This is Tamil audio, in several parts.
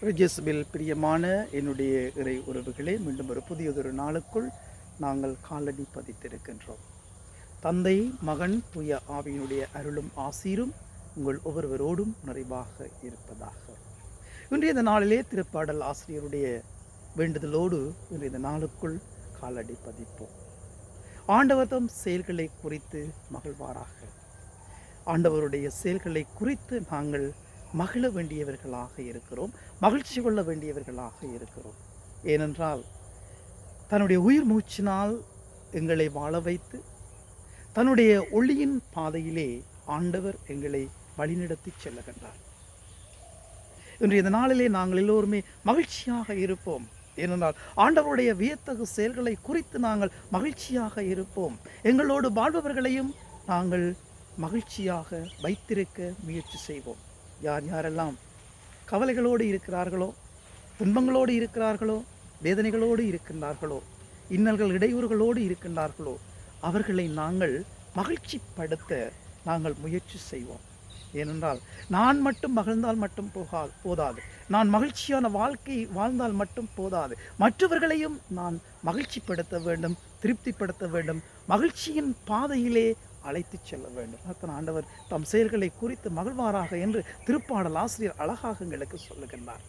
ரிஜஸ்பில் பிரியமான என்னுடைய இறை உறவுகளே மீண்டும் ஒரு புதியதொரு நாளுக்குள் நாங்கள் காலடி பதித்திருக்கின்றோம். தந்தை மகன் துய ஆவியினுடைய அருளும் ஆசீரும் உங்கள் ஒவ்வொருவரோடும் நிறைவாக இருப்பதாக. இன்றைய நாளிலே திருப்பாடல் ஆசிரியருடைய வேண்டுதலோடு இன்றைய நாளுக்குள் காலடி பதிப்போம். ஆண்டவர்தம் செயல்களை குறித்து மகிழ்வாராக. ஆண்டவருடைய செயல்களை குறித்து நாங்கள் மகிழ வேண்டியவர்களாக இருக்கிறோம் மகிழ்ச்சி கொள்ள வேண்டியவர்களாக இருக்கிறோம். ஏனென்றால் தன்னுடைய உயிர் மூச்சினால் எங்களை வாழ வைத்து தன்னுடைய ஒளியின் பாதையிலே ஆண்டவர் எங்களை வழிநடத்தி செல்லுகின்றார். இன்று இந்த நாளிலே நாங்கள் எல்லோருமே மகிழ்ச்சியாக இருப்போம். ஏனென்றால் ஆண்டவருடைய வியத்தகு செயல்களை குறித்து நாங்கள் மகிழ்ச்சியாக இருப்போம். எங்களோடு வாழ்பவர்களையும் நாங்கள் மகிழ்ச்சியாக வைத்திருக்க முயற்சி செய்வோம். யார் யாரெல்லாம் கவலைகளோடு இருக்கிறார்களோ துன்பங்களோடு இருக்கிறார்களோ வேதனைகளோடு இருக்கின்றார்களோ இன்னல்கள் இடையூறுகளோடு இருக்கின்றார்களோ அவர்களை நாங்கள் மகிழ்ச்சிப்படுத்த நாங்கள் முயற்சி செய்வோம். ஏனென்றால் நான் மட்டும் மகிழ்ந்தால் மட்டும் போகா போதாது. நான் மகிழ்ச்சியான வாழ்க்கை வாழ்ந்தால் மட்டும் போதாது. மற்றவர்களையும் நான் மகிழ்ச்சிப்படுத்த வேண்டும் திருப்திப்படுத்த வேண்டும். மகிழ்ச்சியின் பாதையிலே அழைத்து செல்ல வேண்டும். அத்தனை ஆண்டவர் தம் செயல்களை குறித்து மகிழ்வாராக என்று திருப்பாடல் ஆசிரியர் அழகாக எங்களுக்கு சொல்லுகின்றார்.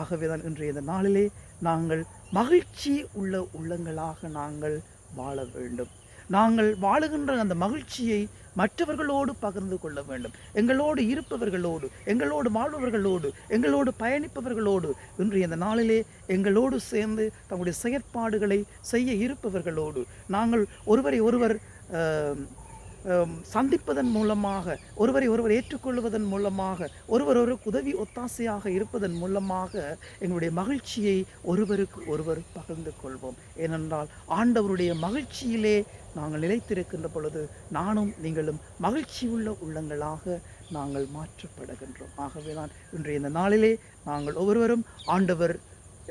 ஆகவேதான் இன்றைய இந்த நாளிலே நாங்கள் மகிழ்ச்சி உள்ள உள்ளங்களாக நாங்கள் வாழ வேண்டும். நாங்கள் வாழுகின்ற அந்த மகிழ்ச்சியை மற்றவர்களோடு பகிர்ந்து கொள்ள வேண்டும். எங்களோடு இருப்பவர்களோடு எங்களோடு வாழ்பவர்களோடு எங்களோடு பயணிப்பவர்களோடு இன்றைய இந்த நாளிலே எங்களோடு சேர்ந்து தங்களுடைய செயற்பாடுகளை செய்ய இருப்பவர்களோடு நாங்கள் ஒருவரை ஒருவர் சந்திப்பதன் மூலமாக ஒருவரை ஒருவர் ஏற்றுக்கொள்வதன் மூலமாக ஒருவர் ஒரு உதவி ஒத்தாசையாக இருப்பதன் மூலமாக எங்களுடைய மகிழ்ச்சியை ஒருவருக்கு ஒருவர் பகிர்ந்து கொள்வோம். ஏனென்றால் ஆண்டவருடைய மகிழ்ச்சியிலே நாங்கள் நிலைத்திருக்கின்ற பொழுது நானும் நீங்களும் மகிழ்ச்சி உள்ள உள்ளங்களாக நாங்கள் மாற்றப்படுகின்றோம். ஆகவே தான் இன்றைய இந்த நாளிலே நாங்கள் ஒவ்வொருவரும் ஆண்டவர்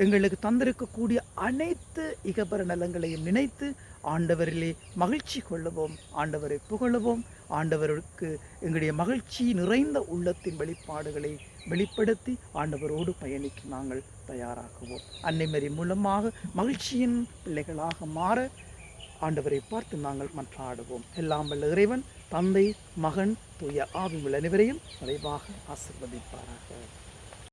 எங்களுக்கு தந்திருக்கக்கூடிய அனைத்து இகபர நலங்களையும் நினைத்து ஆண்டவரிலே மகிழ்ச்சி கொள்ளுவோம் ஆண்டவரை புகழுவோம் ஆண்டவருக்கு எங்களுடைய மகிழ்ச்சி நிறைந்த உள்ளத்தின் வெளிப்பாடுகளை வெளிப்படுத்தி ஆண்டவரோடு பயணிக்க நாங்கள் தயாராகுவோம். அன்னைமரி மூலமாக மகிழ்ச்சியின் பிள்ளைகளாக மாற ஆண்டவரை பார்த்து நாங்கள் மன்றாடுவோம். எல்லாம் வல்ல இறைவன் தந்தை மகன் தூய ஆவி உள்ள அனைவரையும் நிறைவாக ஆசிர்வதிப்பாராக.